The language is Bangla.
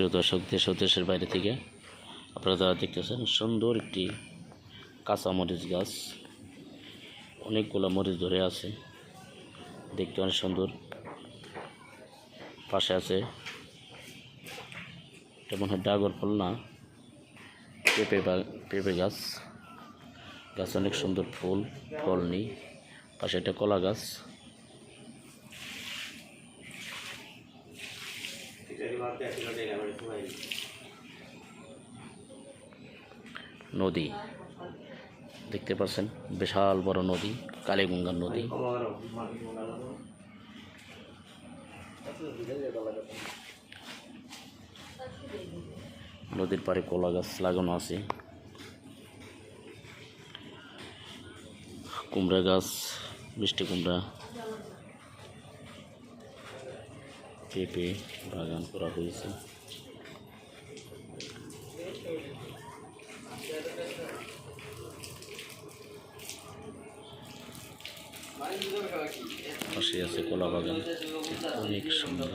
প্রিয় দর্শক, দেশ ও দেশের বাইরে থেকে আপনারা যারা দেখতেছেন, সুন্দর একটি কাঁচা মরিচ গাছ, অনেকগুলো মরিচ ধরে আছে, দেখতে অনেক সুন্দর। পাশে আছে, এটা মনে হয় ডাগর ফল না, পেঁপে পেঁপে গাছ। গাছ অনেক সুন্দর ফুল ফল নেই পাশে একটা কলা গাছ। নদী। দেখতে পাচ্ছেন, বিশাল বড় নদী, কালীগঙ্গার নদী। নদীর পাড়ে কলা গাছ লাগানো আছে। কুমড়া গাছ, মিষ্টি কুমড়া। পেঁপে বাগান করা হয়েছে। পাশে আছে কলা বাগান। অনেক সুন্দর।